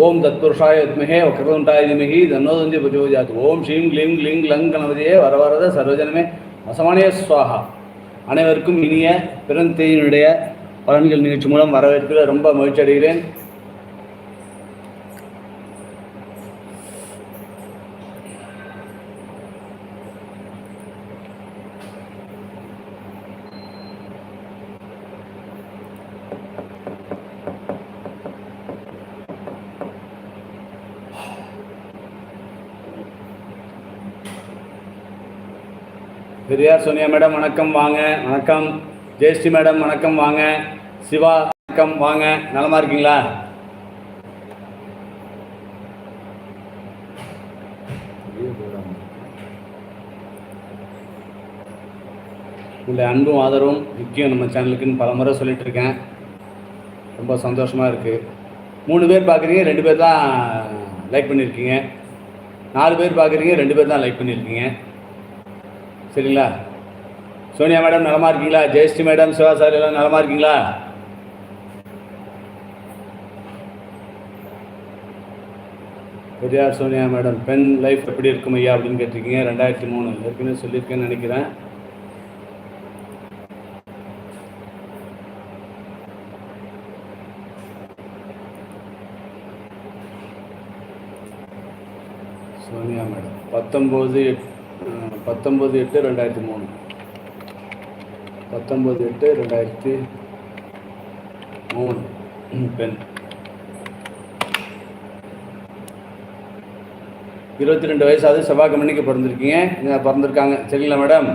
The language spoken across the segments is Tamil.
ஓம் தத்புருஷாயத்மகே வித்மஹே தன்னோதந்தி பிரஜோஜாத் ஓம் ஸ்ரீம் க்ளீம் க்ளீங் லங் கணபதியே வரவரத சர்வஜனமே வசமானே சுவாகா அனைவருக்கும் இனிய பிறந்தையினுடைய பலன்கள் நிகழ்ச்சி மூலம் வரவேற்பில் ரொம்ப மகிழ்ச்சி அடைகிறேன். பெரியார் சோனியா மேடம் வணக்கம் வாங்க. வணக்கம். ஜெயஸ்ரீ மேடம் வணக்கம் வாங்க. சிவா வணக்கம் வாங்க. நலமா இருக்கீங்களா? உங்களுடைய அன்பும் ஆதரவும் முக்கியம் நம்ம சேனலுக்குன்னு பல முறை சொல்லிட்டு இருக்கேன். ரொம்ப சந்தோஷமாக இருக்குது மூணு பேர் பார்க்குறீங்க ரெண்டு பேர் தான் லைக் பண்ணியிருக்கீங்க நாலு பேர் பார்க்குறீங்க ரெண்டு பேர் தான் லைக் பண்ணியிருக்கீங்க சரிங்களா? சோனியா மேடம் நலமா இருக்கீங்களா? ஜெயஸ்ரீ மேடம் சிவா சார் எல்லாம் நலமா இருக்கீங்களா? பெரியார் சோனியா மேடம் பெண் லைஃப் எப்படி இருக்கும் ஐயா அப்படின்னு கேட்டிருக்கீங்க. ரெண்டாயிரத்தி மூணு ஏற்கனவே சொல்லியிருக்கேன்னு நினைக்கிறேன். சோனியா மேடம் பத்தொம்போது எட்டு பத்தொம்போது எட்டு ரெண்டாயிரத்தி மூணு. பத்தொம்போது எட்டு ரெண்டாயிரத்தி மூணு. ம், பெண். இருபத்தி ரெண்டு வயசாவது செவ்வாய் மணிக்கு பிறந்திருக்கீங்க பிறந்திருக்காங்க. சரிங்களா மேடம்?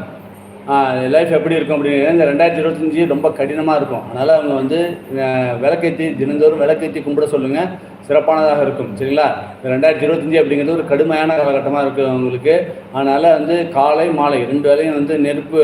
லைஃப் எப்படி இருக்கும் அப்படின்னு இந்த ரெண்டாயிரத்தி இருபத்தஞ்சி ரொம்ப கடினமாக இருக்கும். அதனால் அவங்க வந்து விளக்கேற்றி தினந்தோறும் விளக்கேற்றி கும்பிட சொல்லுங்கள் சிறப்பானதாக இருக்கும். சரிங்களா? இந்த ரெண்டாயிரத்தி இருபத்தஞ்சி அப்படிங்கிறது ஒரு கடுமையான காலகட்டமாக இருக்குது அவங்களுக்கு அதனால் வந்து காலை மாலை ரெண்டு வேளையும் வந்து நெருப்பு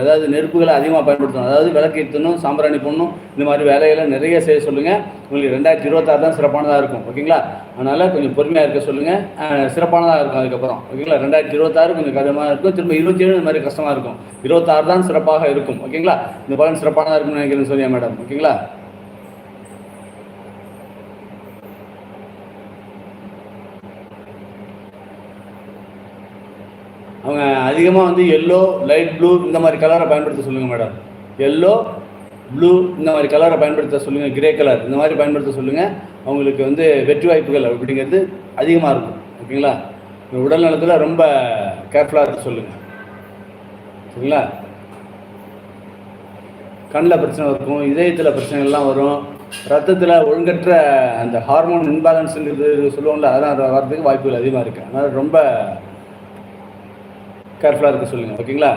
அதாவது நெருப்புகளை அதிகமாக பயன்படுத்தணும். அதாவது விளக்கேற்றணும் சாம்பிராணி போடணும் இந்த மாதிரி வேலைகளை நிறைய செய்ய சொல்லுங்கள் உங்களுக்கு ரெண்டாயிரத்தி இருபத்தாறு தான் சிறப்பானதாக இருக்கும். ஓகேங்களா? அதனால் கொஞ்சம் பொறுமையாக இருக்க சொல்லுங்கள் சிறப்பானதாக இருக்கும் அதுக்கப்புறம். ஓகேங்களா? ரெண்டாயிரத்தி இருபத்தாறு கொஞ்சம் கடினமாக இருக்கும். திரும்ப இருபத்தி ஏழு இந்த மாதிரி கஷ்டமாக இருக்கும். இருபத்தாறு தான் சிறப்பாக இருக்கும். ஓகேங்களா? இந்த பலன் சிறப்பானதாக இருக்கும்னு நினைக்கிறேன் சோனியா மேடம்? ஓகேங்களா? அவங்க அதிகமாக வந்து எல்லோ லைட் ப்ளூ இந்த மாதிரி கலரை பயன்படுத்த சொல்லுங்கள் மேடம் எல்லோ ப்ளூ இந்த மாதிரி கலரை பயன்படுத்த சொல்லுங்கள் கிரே கலர் இந்த மாதிரி பயன்படுத்த சொல்லுங்கள் அவங்களுக்கு வந்து வெற்றி வாய்ப்புகள் அப்படிங்கிறது அதிகமாக இருக்கும். ஓகேங்களா உடல் நலத்தில் ரொம்ப கேர்ஃபுல்லாக இருக்க சொல்லுங்கள் சரிங்களா? கண்ணில் பிரச்சனை இருக்கும் இதயத்தில் பிரச்சனைகள்லாம் வரும். ரத்தத்தில் ஒழுங்கற்ற அந்த ஹார்மோன் இன்பேலன்ஸுங்கிறது சொல்லுவோம்ல அதெல்லாம் வரதுக்கு வாய்ப்புகள் அதிகமாக இருக்குது அதனால் ரொம்ப கேர்ஃபுல்லாக இருக்க சொல்லுங்கள் ஓகேங்களா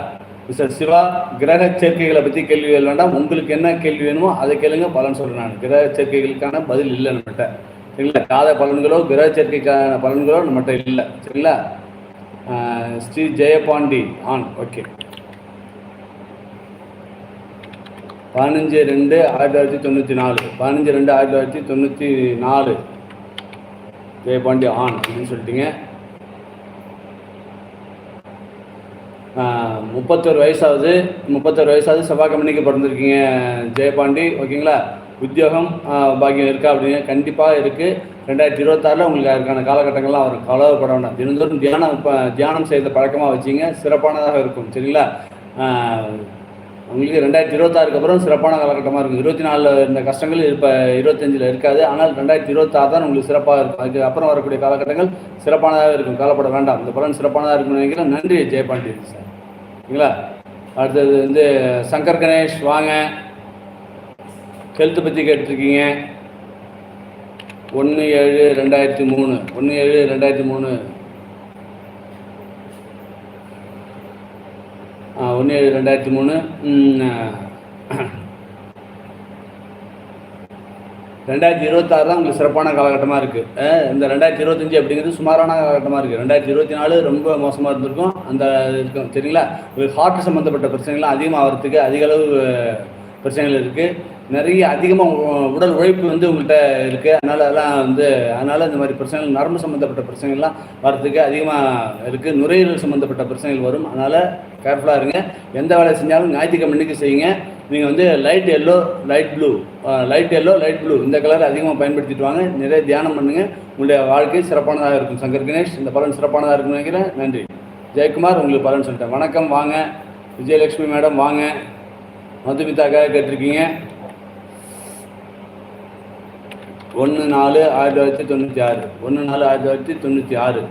மிஸ்டர் சிவா கிரக சேர்க்கைகளை பற்றி கேள்விகள் வேண்டாம். உங்களுக்கு என்ன கேள்வி வேணுமோ அதை கேளுங்க பலன் சொல்கிறேன் நான். கிரக சேர்க்கைகளுக்கான பதில் இல்லை நம்மகிட்ட. சரிங்களா? காத பலன்களோ கிரக சேர்க்கைக்கான பலன்களோ நம்மகிட்ட இல்லை. சரிங்களா? ஸ்ரீ ஜெயபாண்டி ஆன் ஓகே பதினஞ்சு ரெண்டு ஆயிரத்தி தொள்ளாயிரத்தி தொண்ணூற்றி நாலு. பதினஞ்சு ரெண்டு ஆயிரத்தி தொள்ளாயிரத்தி தொண்ணூற்றி நாலு. ஜெயபாண்டி ஆன் அப்படின்னு சொல்லிட்டீங்க. முப்பத்தொரு வயசாகுது. முப்பத்தொரு வயசாவது செவ்வாய் கம்பெனிக்கு பிறந்திருக்கீங்க ஜெயபாண்டி. ஓகேங்களா? உத்தியோகம் பாக்கியம் இருக்கா அப்படிங்க கண்டிப்பாக இருக்குது ரெண்டாயிரத்தி இருபத்தாறில் உங்களுக்கு அதுக்கான காலகட்டங்கள்லாம் அவர் கலவைப்பட வேண்டாம். தினந்தோறும் தியானம் இப்போ தியானம் செய்த பழக்கமாக வச்சிங்க. சிறப்பானதாக இருக்கும். சரிங்களா? உங்களுக்கு ரெண்டாயிரத்தி இருபத்தாறுக்கு அப்புறம் சிறப்பான காலகட்டமாக இருக்கும். இருபத்தி நாலில் இருந்த கஷ்டங்கள் இப்போ இருபத்தஞ்சில் இருக்காது. ஆனால் ரெண்டாயிரத்தி இருபத்தாறு தான் உங்களுக்கு சிறப்பாக இருக்கும். அதுக்கு அப்புறம் வரக்கூடிய காலகட்டங்கள் சிறப்பானதாக இருக்கும். காலப்பட வேண்டாம். இந்த பலன் சிறப்பானதாக இருக்கும்னு நினைக்கிறேன். நன்றி ஜெயபாண்டி சார். ஓகேங்களா? அடுத்தது வந்து சங்கர் கணேஷ் வாங்க. ஹெல்த்தை பற்றி கேட்டிருக்கீங்க. ஒன்று ஏழு ரெண்டாயிரத்தி மூணு. ஒன்று ஏழு ரெண்டாயிரத்தி மூணு. ஒன்று ஏழு ரெண்டாயிரத்தி மூணு. ரெண்டாயிரத்தி இருபத்தாறு தான் உங்களுக்கு சிறப்பான காலகட்டமாக இருக்குது இந்த ரெண்டாயிரத்தி இருபத்தஞ்சி அப்படிங்கிறது சுமாரான காலகட்டமாக இருக்குது ரெண்டாயிரத்தி இருபத்தி நாலு ரொம்ப மோசமாக இருந்திருக்கும். அந்த இருக்கும் சரிங்களா? உங்களுக்கு ஹார்ட் சம்மந்தப்பட்ட பிரச்சனைகள்லாம் அதிகமாக ஆகிறதுக்கு அதிக அளவு பிரச்சனைகள் இருக்குது நிறைய அதிகமாக உடல் உழைப்பு வந்து உங்கள்கிட்ட இருக்குது அதனால் அதெல்லாம் வந்து அதனால் இந்த மாதிரி பிரச்சனைகள் நரம்பு சம்மந்தப்பட்ட பிரச்சனைகள்லாம் வரதுக்கு அதிகமாக இருக்குது நுரையீரல் சம்மந்தப்பட்ட பிரச்சனைகள் வரும். அதனால் கேர்ஃபுல்லாக இருங்க. எந்த வேலை செஞ்சாலும் ஞாயிற்றுக்கிழமைக்கு செய்யுங்க. நீங்கள் வந்து light yellow light blue light yellow light blue இந்த கலர் அதிகமாக பயன்படுத்திட்டு வாங்க. நிறைய தியானம் பண்ணுங்கள் உங்களுடைய வாழ்க்கை சிறப்பானதாக இருக்கும். சங்கர் கணேஷ் இந்த பலன் சிறப்பானதாக இருக்கும்னு நினைக்கிறேன். நன்றி. ஜெயக்குமார் உங்களுக்கு பலன் சொல்லிட்டேன். வணக்கம். வாங்க. விஜயலட்சுமி மேடம் வாங்க. மதுமிதாக்காக கேட்டிருக்கீங்க. ஒன்று நாலு ஆயிரத்தி தொள்ளாயிரத்தி தொண்ணூற்றி ஆறு. ஒன்று நாலு ஆயிரத்தி தொள்ளாயிரத்தி தொண்ணூற்றி ஆறு.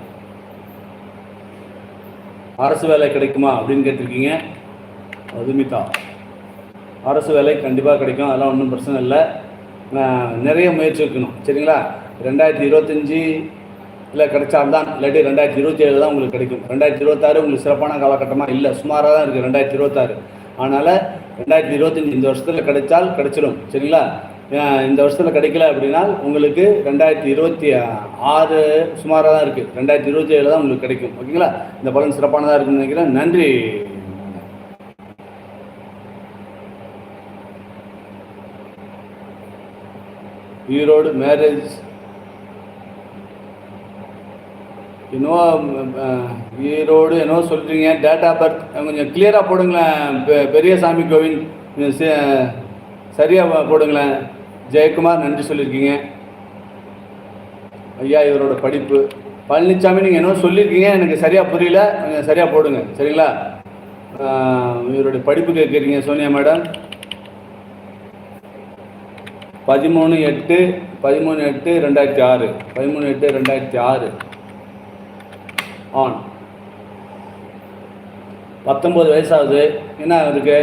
அரசு வேலை கிடைக்குமா அப்படின்னு கேட்டிருக்கீங்க. மதுமிதா அரசு வேலை கண்டிப்பாக கிடைக்கும். அதெல்லாம் ஒன்றும் பிரச்சனை இல்லை. நிறைய முயற்சி வைக்கணும் சரிங்களா? ரெண்டாயிரத்தி இருபத்தஞ்சி இல்லை கிடைச்சால்தான் இல்லாட்டி ரெண்டாயிரத்தி இருபத்தி ஏழு தான் உங்களுக்கு கிடைக்கும். ரெண்டாயிரத்தி இருபத்தாறு உங்களுக்கு சிறப்பான காலகட்டமாக இல்லை சுமாராக தான் இருக்குது ரெண்டாயிரத்தி இருபத்தாறு. அதனால் ரெண்டாயிரத்தி இருபத்தஞ்சி இந்த வருஷத்தில் கிடைச்சால் கிடைச்சிடும் சரிங்களா? இந்த வருஷத்தில் கிடைக்கல அப்படின்னா உங்களுக்கு ரெண்டாயிரத்தி இருபத்தி ஆறு சுமாராக தான் இருக்குது ரெண்டாயிரத்தி இருபத்தி ஏழு தான் உங்களுக்கு கிடைக்கும். ஓகேங்களா? இந்த பலன் சிறப்பானதாக இருக்குன்னு நினைக்கிறேன். நன்றி. ஈரோடு மேரேஜ் என்னவோ ஈரோடு என்னவோ சொல்கிறீங்க டேட் ஆஃப் பர்த் கொஞ்சம் கிளியராக போடுங்களேன். பெரிய பெரியசாமி கோவில். கொஞ்சம் போடுங்களேன். ஜெயக்குமார் நன்றி சொல்லியிருக்கீங்க. ஐயா இவரோட படிப்பு. பழனிசாமி நீங்கள் என்ன சொல்லியிருக்கீங்க எனக்கு சரியாக புரியல. நீங்கள் சரியாக போடுங்க சரிங்களா? இவரோட இவருடைய படிப்பு கேட்குறீங்க சோனியா மேடம். பதிமூணு எட்டு பதிமூணு எட்டு ரெண்டாயிரத்தி ஆறு. பதிமூணு எட்டு ரெண்டாயிரத்தி ஆறு. ஆன். பத்தொம்போது வயசாகுது. என்ன இருக்குது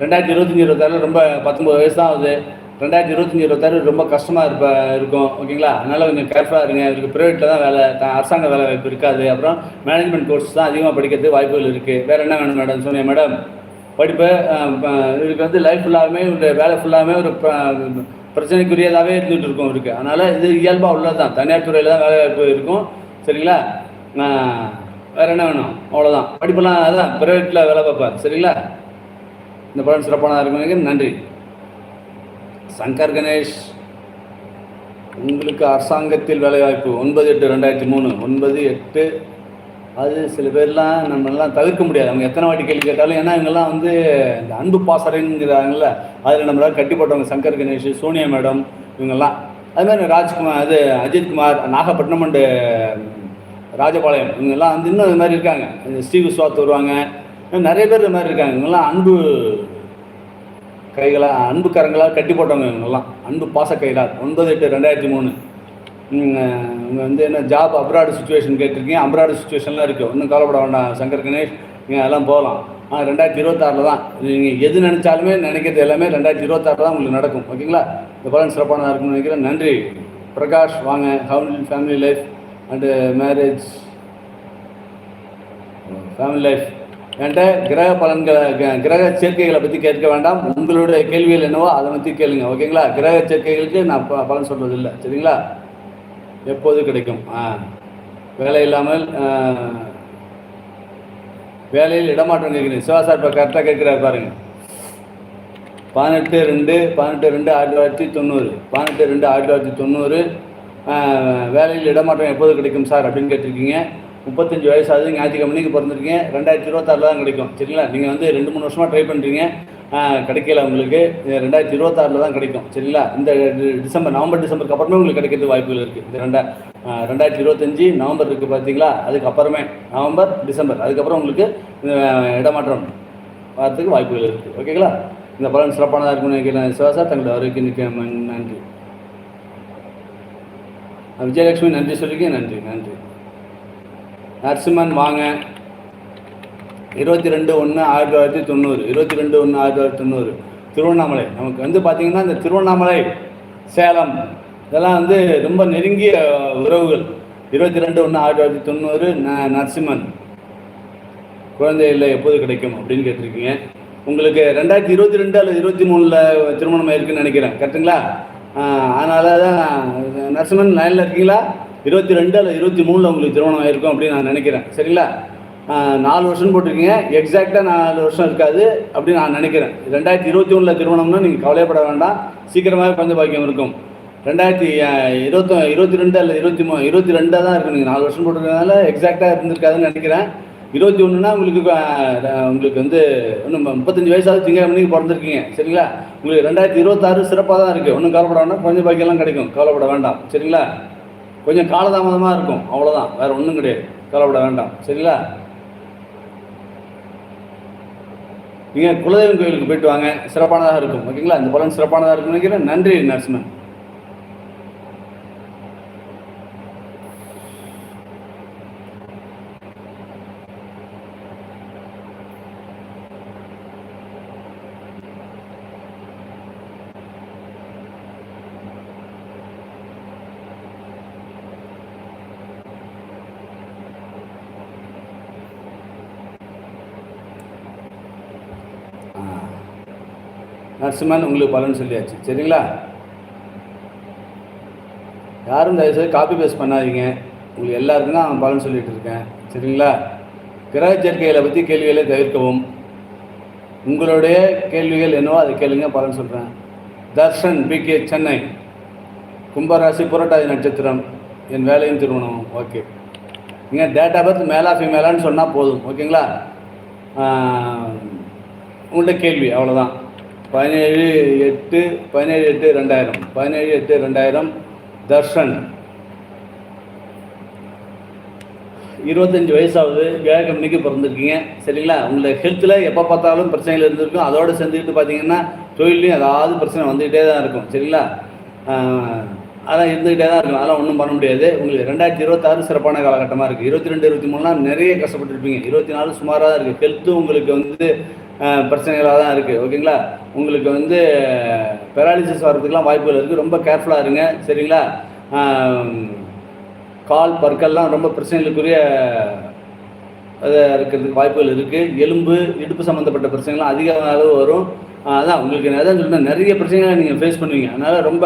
ரெண்டாயிரத்தி இருபத்தஞ்சி இருபத்தாறு ரொம்ப பத்தொம்போது வயசாகுது. ரெண்டாயிரத்தி இருபத்தஞ்சி இருபத்தாறு ரொம்ப கஷ்டமாக இருப்ப இருக்கும். ஓகேங்களா? அதனால் கொஞ்சம் கேர்ஃபுல்லாக இருங்க. இவருக்கு ப்ரைவேட்டில் தான் வேலை அரசாங்க வேலை வாய்ப்பு இருக்காது. அப்புறம் மேனேஜ்மெண்ட் கோர்ஸ் தான் அதிகமாக படிக்கிறதுக்கு வாய்ப்புகள் இருக்குது வேறு என்ன வேணும் மேடம் சொன்னேன் மேடம் படிப்பு இவருக்கு வந்து லைஃப் ஃபுல்லாகவே ஒரு வேலை ஃபுல்லாகவே ஒரு பிரச்சனைக்குரியதாகவே இருந்துகிட்டு இருக்கும் இவருக்கு அதனால் இது இயல்பாக உள்ளது தான் தனியார் துறையில் தான் வேலை வாய்ப்பு இருக்கும். சரிங்களா? வேறு வேற என்ன வேணும்? அவ்வளோதான் படிப்பெல்லாம் அதான் ப்ரைவேட்டில் வேலை பார்ப்பேன் சரிங்களா? இந்த படம் சிறப்பானதாக இருக்கும் நன்றி. சங்கர் கணேஷ் உங்களுக்கு அரசாங்கத்தில் வேலைவாய்ப்பு ஒன்பது எட்டு ரெண்டாயிரத்தி மூணு. ஒன்பது எட்டு அது சில பேர்லாம் நம்மளாம் தவிர்க்க முடியாது. அவங்க எத்தனை வாட்டி கேள்வி கேட்டாலும் ஏன்னா இவங்கெல்லாம் வந்து இந்த அன்பு பாசறைங்கிறாங்கல்ல அதில் நம்மளால் கட்டிப்பட்டவங்க சங்கர் கணேஷ் சோனியா மேடம் இவங்கெல்லாம். அது மாதிரி ராஜ்குமார் அது அஜித்குமார் நாகப்பட்டினம் அண்டு ராஜபாளையம் இவங்கெல்லாம் வந்து இன்னும் அது மாதிரி இருக்காங்க. இந்த ஸ்ரீ விஸ்வாத் வருவாங்க நிறைய பேர் இது மாதிரி இருக்காங்க. இவங்கெல்லாம் அன்பு கைகளாக அன்புக்காரங்களாக கட்டி போட்டவங்க இவங்கெல்லாம் அன்பு பாச கைகளால் ஒன்பது எட்டு ரெண்டாயிரத்தி மூணு. இங்கே வந்து என்ன ஜாப் அப்ராடு சுச்சுவேஷன் கேட்டிருக்கீங்க. அப்ராடு சுச்சுவேஷன்லாம் இருக்குது ஒன்றும் கவலைப்பட வேண்டாம் சங்கர் கணேஷ். நீங்கள் அதெல்லாம் போகலாம். ஆனால் ரெண்டாயிரத்தி இருபத்தாறில் தான். நீங்கள் எது நினச்சாலுமே நினைக்கிறது எல்லாமே ரெண்டாயிரத்தி இருபத்தாறில் தான் உங்களுக்கு நடக்கும். ஓகேங்களா? இந்த பலன் சிறப்பானதாக இருக்கும்னு நினைக்கிறேன். நன்றி. பிரகாஷ் வாங்க. House family life and marriage family life என்கிட்ட கிரக பலன்களை க- கிரக சேர்க்கைகளை பற்றி கேட்க வேண்டாம். உங்களுடைய கேள்விகள் என்னவோ அதை பற்றி கேளுங்க ஓகேங்களா? கிரக சேர்க்கைகளுக்கு நான் ப- பலன் சொல்கிறது இல்லை சரிங்களா? எப்போது கிடைக்கும்? ஆ வேலை இல்லாமல் வேலையில் இடமாற்றம் கேட்குறீங்க சிவா சார் இப்போ கரெக்டாக கேட்குறாரு பாருங்க. பதினெட்டு ரெண்டு பதினெட்டு ரெண்டு ஆயிரத்தி தொள்ளாயிரத்தி தொண்ணூறு பதினெட்டு ரெண்டு ஆயிரத்தி தொள்ளாயிரத்தி தொண்ணூறு வேலையில் இடமாற்றம் எப்போது கிடைக்கும் சார் அப்படின்னு கேட்டிருக்கீங்க? முப்பத்தஞ்சு வயசாகுது ஞாயிற்றுக்கிழமைக்கு பிறந்திருக்கீங்க ரெண்டாயிரத்தி இருபத்தாறில் தான் கிடைக்கும். சரிங்களா? நீங்கள் வந்து ரெண்டு மூணு வருஷமாக ட்ரை பண்ணுறீங்க கிடைக்கல உங்களுக்கு. ரெண்டாயிரத்தி இருபத்தாறில் தான் கிடைக்கும். சரிங்களா? இந்த டிசம்பர் நவம்பர் டிசம்பருக்கு அப்புறமே உங்களுக்கு கிடைக்கிறது வாய்ப்புகள் இருக்குது இந்த ரெண்டா ரெண்டாயிரத்தி இருபத்தஞ்சி நவம்பர் இருக்குது பார்த்தீங்களா அதுக்கப்புறமே நவம்பர் டிசம்பர். அதுக்கப்புறம் உங்களுக்கு இடமாற்றம் வரத்துக்கு வாய்ப்புகள் இருக்குது ஓகேங்களா? இந்த பலன் சிறப்பானதாக இருக்கும்னு நினைக்கிறேன். சிவாசா தங்களோட வரைக்கும் நிற்க நன்றி. விஜயலட்சுமி நன்றி சொல்லிக்க நன்றி நன்றி. நரசிம்மன் வாங்க. இருபத்தி ரெண்டு ஒன்று ஆயிரத்தி தொள்ளாயிரத்தி தொண்ணூறு. இருபத்தி ரெண்டு ஒன்று ஆயிரத்தி தொள்ளாயிரத்தி தொண்ணூறு. திருவண்ணாமலை. நமக்கு வந்து பார்த்திங்கன்னா இந்த திருவண்ணாமலை சேலம் இதெல்லாம் வந்து ரொம்ப நெருங்கிய உறவுகள். இருபத்தி ரெண்டு ஒன்று ஆயிரத்தி தொள்ளாயிரத்தி தொண்ணூறு ந நரசிம்மன் குழந்தை இல்லை எப்போது கிடைக்கும் அப்படின்னு கேட்டிருக்கீங்க. உங்களுக்கு ரெண்டாயிரத்தி இருபத்தி ரெண்டு அல்லது இருபத்தி மூணில் திருமணம் ஆயிருக்குன்னு நினைக்கிறேன். கரெக்டுங்களா அதனால தான் நரசிம்மன் லைனில் இருக்கீங்களா? இருபத்தி ரெண்டு அல்லது இருபத்தி மூணில் உங்களுக்கு திருமணம் ஆயிருக்கும் அப்படின்னு நான் நினைக்கிறேன். சரிங்களா? நாலு வருஷம் போட்டிருக்கீங்க. எக்ஸாக்டாக நாலு வருஷம் இருக்காது அப்படின்னு நான் நினைக்கிறேன். ரெண்டாயிரத்தி இருபத்தி ஒன்றில் திருமணம்னா நீங்கள் கவலைப்பட வேண்டாம். சீக்கிரமாகவே குழந்தை பாக்கியம் இருக்கும். ரெண்டாயிரத்தி இருபத்தி இருபத்தி ரெண்டு அல்லது இருபத்தி மூ இருபத்தி ரெண்டாக தான் இருக்கும் நீங்கள் நாலு வருஷம் போட்டிருக்கிறதுனால எக்ஸாக்டாக இருந்திருக்காதுன்னு நினைக்கிறேன். இருபத்தி ஒன்றுனா உங்களுக்கு உங்களுக்கு வந்து இன்னும் முப்பத்தஞ்சு வயசாவது திங்கக்கிழமைக்கு பிறந்திருக்கீங்க. சரிங்களா? உங்களுக்கு ரெண்டாயிரத்தி இருபத்தாறு சிறப்பாக தான் இருக்குது ஒன்றும் கவலைப்பட வேண்டாம். குழந்தை பாக்கியெல்லாம் கிடைக்கும். கவலைப்பட வேண்டாம். சரிங்களா? கொஞ்சம் காலதாமதமாக இருக்கும். அவ்வளோதான் வேறு ஒன்றும் கிடையாது. கவலைப்பட வேண்டாம். சரிங்களா? நீங்கள் குலதெய்வம் கோயிலுக்கு போயிட்டு வாங்க. சிறப்பானதாக இருக்கும். ஓகேங்களா? இந்த பலன் சிறப்பானதாக இருக்கும்னு நினைக்கிறேன். நன்றி நரசிம்மன் நரசிம்மன் உங்களுக்கு பலன் சொல்லியாச்சு. சரிங்களா? யாரும் தயவுசெய்து காப்பி பேஸ்ட் பண்ணாதீங்க. உங்களுக்கு எல்லாருக்கும் தான் பலன் சொல்லிட்டு இருக்கேன். சரிங்களா? கிரக சேர்க்கைகளை பற்றி கேள்விகளை தவிர்க்கவும். உங்களுடைய கேள்விகள் என்னவோ அதை கேளுங்க பலன் சொல்கிறேன் தர்ஷன் பி கே சென்னை. கும்பராசி புரட்டாதி நட்சத்திரம். என் வேலையும் திருமணம் ஓகே. நீங்கள் டேட் ஆஃப் பர்த் மேலா ஃபீமேலான்னு சொன்னால் போதும். ஓகேங்களா? உங்கள்கிட்ட கேள்வி அவ்வளோதான் பதினேழு எட்டு பதினேழு எட்டு ரெண்டாயிரம். பதினேழு எட்டு ரெண்டாயிரம் தர்ஷன். இருபத்தஞ்சி வயசாகுது. வியாழக்கிழமைக்கு பிறந்திருக்கீங்க. சரிங்களா? உங்களை ஹெல்த்தில் எப்போ பார்த்தாலும் பிரச்சனைகள் இருந்திருக்கும். அதோடு சேர்ந்துக்கிட்டு பார்த்தீங்கன்னா தொழிலையும் ஏதாவது பிரச்சனை வந்துக்கிட்டே தான் இருக்கும். சரிங்களா? அதான் இருந்துக்கிட்டே தான் இருக்கும். அதெல்லாம் ஒன்றும் பண்ண முடியாது. உங்களுக்கு ரெண்டாயிரத்தி இருபத்தாறு சிறப்பான காலகட்டமாக இருக்குது இருபத்தி ரெண்டு இருபத்தி மூணுலாம் நிறைய கஷ்டப்பட்டுருப்பீங்க. இருபத்தி நாலு சுமாராக தான் இருக்குது ஹெல்த்தும் உங்களுக்கு வந்து பிரச்சனைகளாக தான் இருக்குது ஓகேங்களா? உங்களுக்கு வந்து பெராலிசிஸ் வர்றதுக்கெலாம் வாய்ப்புகள் இருக்குது ரொம்ப கேர்ஃபுல்லாக இருங்க. சரிங்களா? கால் பற்கள்லாம் ரொம்ப பிரச்சனைகளுக்குரிய அது இருக்கிறதுக்கு வாய்ப்புகள் இருக்குது எலும்பு இடுப்பு சம்மந்தப்பட்ட பிரச்சனைகள்லாம் அதிக அளவு வரும். அதான் உங்களுக்கு நான் அதான் நிறைய பிரச்சனைகளை நீங்கள் ஃபேஸ் பண்ணுவீங்க. அதனால் ரொம்ப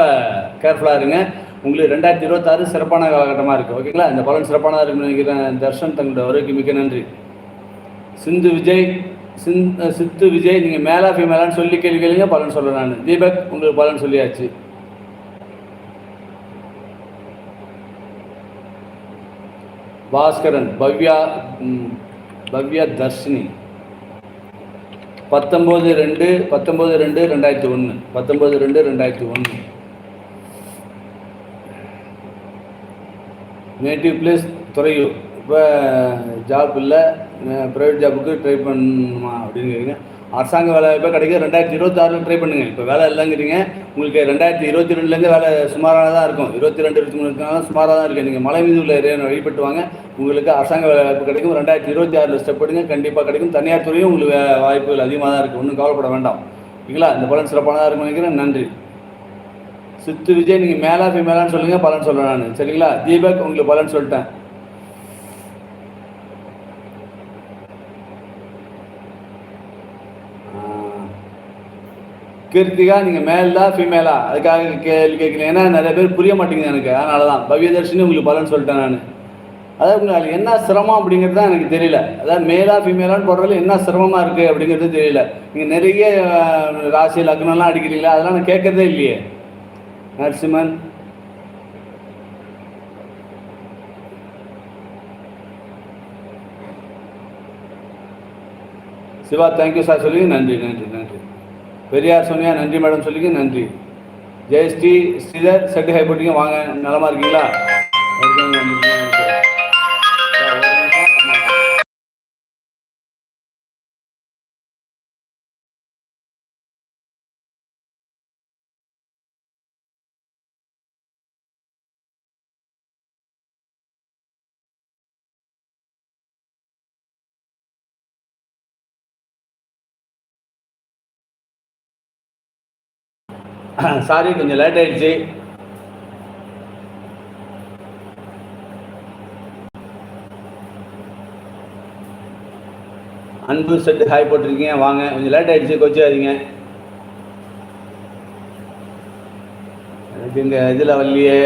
கேர்ஃபுல்லாக இருங்க. உங்களுக்கு ரெண்டாயிரத்தி இருபத்தாறு சிறப்பான காலகட்டமாக இருக்குது ஓகேங்களா? இந்த பலன் சிறப்பானதாக இருக்குன்னு நினைக்கிறேன். தர்ஷன் தங்களோட வருகைக்கு மிக்க நன்றி. சிந்து விஜய் சிந் சித்து விஜய் நீங்கள் மேலா ஃபீமேலான்னு சொல்லி கேள்வி கேளுங்க பலன் சொல்கிறேன் நான். தீபக் உங்களுக்கு பலன் சொல்லியாச்சு. பாஸ்கரன் பவ்யா பவ்யா தர்ஷினி. பத்தொம்போது ரெண்டு பத்தொம்போது ரெண்டு ரெண்டாயிரத்தி ஒன்று பத்தொம்போது ரெண்டு ரெண்டாயிரத்தி ஒன்று நேட்டிவ் பிளேஸ் துறையூர். இப்போ ஜாப் இல்லை ப்ரைவேட் ஜாபுக்கு ட்ரை பண்ணுமா அப்படின்னு கேட்குறீங்க அரசாங்க வேலை இப்போ கிடைக்கும் ரெண்டாயிரத்தி இருபத்தாறில் ட்ரை பண்ணுங்கள் இப்போ வேலை இல்லைங்கிறீங்க உங்களுக்கு ரெண்டாயிரத்தி இருபத்தி ரெண்டுலேருந்து வேலை சுமாராக தான் இருக்கும். இருபத்தி ரெண்டு இருபத்தி மூணு இருக்கனால சுமாராக தான் இருக்குது நீங்கள் மலை மீது உள்ள ஏரியா வழிபட்டு வாங்க. உங்களுக்கு அரசாங்க வேலை வாய்ப்பு கிடைக்கும். ரெண்டாயிரத்தி இருபத்தி ஆறில் ஸ்டெப் எடுங்க. கண்டிப்பாக கிடைக்கும். தனியார் துறையும் உங்களுக்கு வாய்ப்புகள் அதிகமாக தான் இருக்குது ஒன்றும் கவலைப்பட வேண்டாம். ஓகேங்களா? இந்த பலன் சிறப்பானதாக இருக்கும் நினைக்கிறேன். நன்றி. சித்து விஜய் நீங்கள் மேலா ஃபீமேலான்னு சொல்லுங்கள் பலன் சொல்கிறேன் நான். சரிங்களா? தீபக் உங்களுக்கு பலன் சொல்லிட்டேன். கீர்த்திகா நீங்கள் மேலா ஃபீமேலா அதுக்காக கேள்வி கேட்குறீங்க. ஏன்னா நிறைய பேர் புரிய மாட்டேங்குது எனக்கு. அதனால தான் பவ்யதர்ஷினி உங்களுக்கு பலன் சொல்லிட்டேன் நான். அதாவது உங்களுக்கு என்ன சிரமம் அப்படிங்கிறது தான் எனக்கு தெரியல. அதாவது மேலா ஃபீமேலான்னு போடுறதுல என்ன சிரமமாக இருக்குது அப்படிங்கிறது தெரியல. நீங்கள் நிறைய ராசி லக்னம்லாம் அடிக்கிறீங்களா அதெல்லாம் நான் கேட்கறதே இல்லையே. நரசிம்மன். சிவா தேங்க்யூ சார் சொல்லி நன்றி நன்றி நன்றி. பெரியார் சொன்னியா நன்றி மேடம் சொல்லிங்க நன்றி. ஜெயஸ்ரீ ஸ்ரீதர் செட்டு ஹை போட்டிங்க வாங்க நலமா இருக்கீங்களா? சாரி கொஞ்சம் லேட் ஆயிடுச்சு. அன்பு செட்டு ஹாய் போட்டிருக்கீங்க. வாங்க கொஞ்சம் லேட் ஆயிடுச்சு கொச்சாதீங்க எனக்கு இந்த இதில் வரலையே.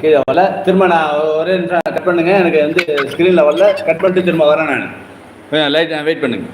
கீழே வரல. திரும்ப நான் ஒரே நிமிஷம் கட் பண்ணுங்க. எனக்கு வந்து ஸ்க்ரீனில் வரல. கட் பண்ணிட்டு திரும்ப வரேன் நான். லைட் வெயிட் பண்ணுங்க.